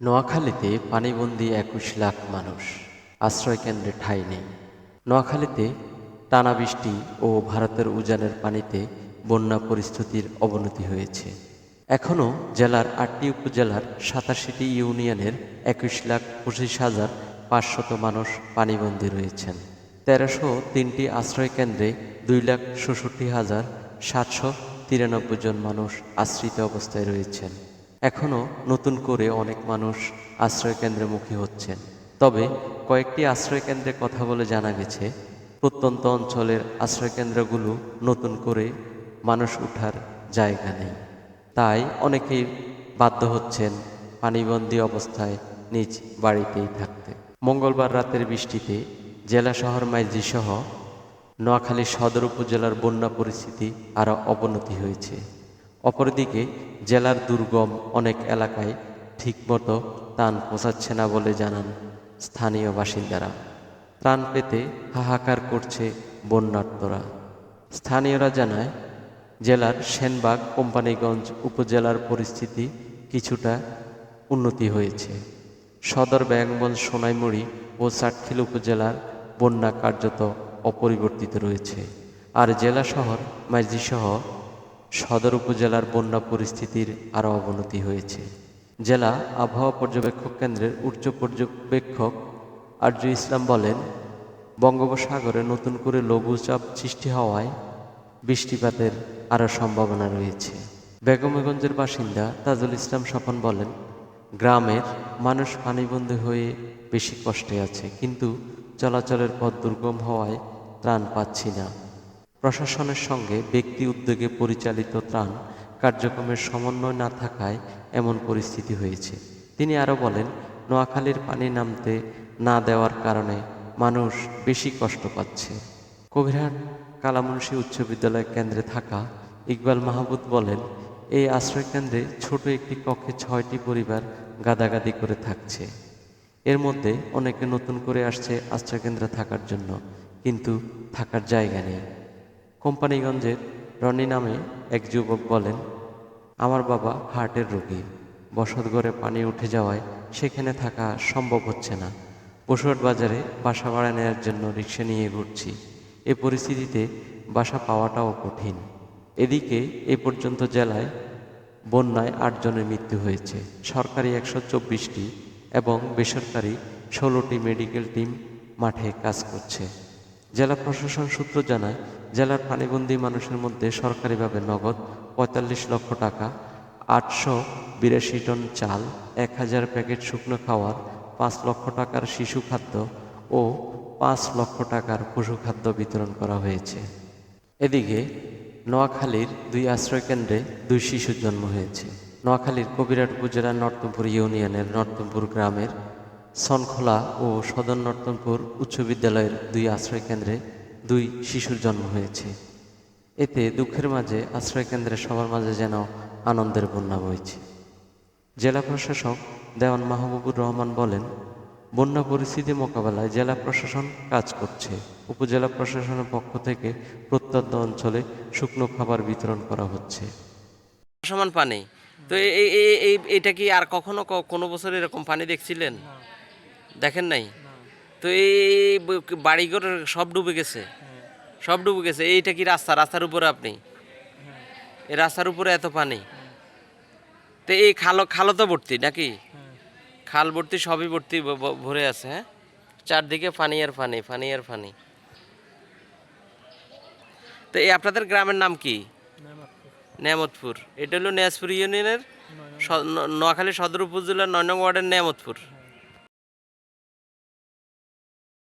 নোয়াখালীতে পানিবন্দি একুশ লাখ মানুষ আশ্রয় কেন্দ্রে ঠাঁই নেই। নোয়াখালীতে টানা বৃষ্টি ও ভারতের উজানের পানিতে বন্যা পরিস্থিতির অবনতি হয়েছে। এখনও জেলার আটটি উপজেলার সাতাশিটি ইউনিয়নের একুশ লাখ পঁচিশ হাজার পাঁচশত মানুষ পানিবন্দী রয়েছেন। তেরোশো তিনটি আশ্রয় কেন্দ্রে দুই লাখ ষষট্টি হাজার সাতশো তিরানব্বই জন মানুষ আশ্রিত অবস্থায় রয়েছেন। এখনও নতুন করে অনেক মানুষ আশ্রয়কেন্দ্রে মুখী হচ্ছেন। তবে কয়েকটি আশ্রয়কেন্দ্রে কথা বলে জানা গেছে, প্রত্যন্ত অঞ্চলের আশ্রয়কেন্দ্রগুলো নতুন করে মানুষ উঠার জায়গা নেই। তাই অনেকেই বাধ্য হচ্ছেন পানিবন্দী অবস্থায় নিজ বাড়িতেই থাকতে। মঙ্গলবার রাতের বৃষ্টিতে জেলা শহর মাইজি সহ নোয়াখালী সদর উপজেলার বন্যা পরিস্থিতি আরও অবনতি হয়েছে। অপরদিকে জেলার দুর্গম অনেক এলাকায় ঠিকমতো ত্রাণ পৌঁছাচ্ছে না বলে জানান স্থানীয় বাসিন্দারা। ত্রাণ পেতে হাহাকার করছে বন্যার্তরা। স্থানীয়রা জানায়, জেলার সেনবাগ কোম্পানিগঞ্জ উপজেলার পরিস্থিতি কিছুটা উন্নতি হয়েছে। সদর ব্যাঙ্গঞ্জ সোনাইমুড়ি ও চাটখিল উপজেলার বন্যা কার্যত অপরিবর্তিত রয়েছে। আর জেলা শহর মাইজিসহ সদর উপজেলার বন্যা পরিস্থিতির আরও অবনতি হয়েছে। জেলা আবহাওয়া পর্যবেক্ষক কেন্দ্রের উচ্চ পর্যবেক্ষক আরজু ইসলাম বলেন, বঙ্গোপসাগরে নতুন করে লঘুচাপ সৃষ্টি হওয়ায় বৃষ্টিপাতের আরও সম্ভাবনা রয়েছে। বেগমগঞ্জের বাসিন্দা তাজুল ইসলাম স্বপন বলেন, গ্রামের মানুষ পানিবন্দী হয়ে বেশি কষ্টে আছে, কিন্তু চলাচলের পথ দুর্গম হওয়ায় ত্রাণ পাচ্ছি না। প্রশাসনের সঙ্গে ব্যক্তি উদ্যোগে পরিচালিত ত্রাণ কার্যক্রমের সমন্বয় না থাকায় এমন পরিস্থিতি হয়েছে। তিনি আরও বলেন, নোয়াখালীর পানি নামতে না দেওয়ার কারণে মানুষ বেশি কষ্ট পাচ্ছে। কবিরহাট কালামুন্সি উচ্চ বিদ্যালয় কেন্দ্রে থাকা ইকবাল মাহমুদ বলেন, এই আশ্রয়কেন্দ্রে ছোট একটি কক্ষে ছয়টি পরিবার গাদাগাদি করে থাকছে। এর মধ্যে অনেকে নতুন করে আসছে আশ্রয়কেন্দ্রে থাকার জন্য, কিন্তু থাকার জায়গা নেই। কোম্পানিগঞ্জের রনি নামে এক যুবক বলেন, আমার বাবা হার্টের রোগী। বসতঘরে পানি উঠে যাওয়ায় সেখানে থাকা সম্ভব হচ্ছে না। পশুহাট বাজারে বাসা ভাড়া নেওয়ার জন্য রিক্সা নিয়ে ঘুরছি। এ পরিস্থিতিতে বাসা পাওয়াটাও কঠিন। এদিকে এ পর্যন্ত জেলায় বন্যায় আটজনের মৃত্যু হয়েছে। সরকারি একশো চব্বিশটি এবং বেসরকারি ষোলোটি মেডিকেল টিম মাঠে কাজ করছে। জেলা প্রশাসন সূত্র জানায়, জেলার পানিবন্দী মানুষের মধ্যে সরকারিভাবে নগদ পঁয়তাল্লিশ লক্ষ টাকা, আটশো বিরাশি টন চাল, এক হাজার প্যাকেট শুকনো খাওয়ার, পাঁচ লক্ষ টাকার শিশু খাদ্য ও পাঁচ লক্ষ টাকার পশু খাদ্য বিতরণ করা হয়েছে। এদিকে, নোয়াখালীর দুই আশ্রয়কেন্দ্রে দুই শিশুর জন্ম হয়েছে। নোয়াখালীর কবিরাট উপজেলার নর্তমপুর ইউনিয়নের নর্তমপুর গ্রামের সনখোলা ও সদর নর্তমপুর উচ্চ বিদ্যালয়ের দুই আশ্রয়কেন্দ্রে দুই শিশুর জন্ম হয়েছে। এতে দুঃখের মাঝে আশ্রয়কেন্দ্রের সবার মাঝে যেন আনন্দের বন্যা বইছে। জেলা প্রশাসক দেওয়ান মাহবুবুর রহমান বলেন, বন্যা পরিস্থিতি মোকাবেলায় জেলা প্রশাসন কাজ করছে। উপজেলা প্রশাসনের পক্ষ থেকে প্রত্যন্ত অঞ্চলে শুকনো খাবার বিতরণ করা হচ্ছে। সমান পানি। তো এই এটা কি আর কখনো কোনো বছর এরকম পানি দেখছিলেন? দেখেন নাই? তো এই বাড়িঘর সব ডুবে গেছে। সব ডুবে গেছে। এইটা কি রাস্তা? রাস্তার উপরে আপনি? এই রাস্তার উপরে এত পানি? তো এই খালো খালো তো ভর্তি নাকি? খাল ভর্তি সবই ভর্তি ভরে আছে হ্যাঁ? চারদিকে পানি আর পানি পানি আর পানি। তো এই আপনাদের গ্রামের নাম কি? নেয়ামতপুর এটা হলো নেয়াজপুর ইউনিয়নের নোয়াখালী সদর উপজেলার নয় নং ওয়ার্ডের নেয়ামতপুর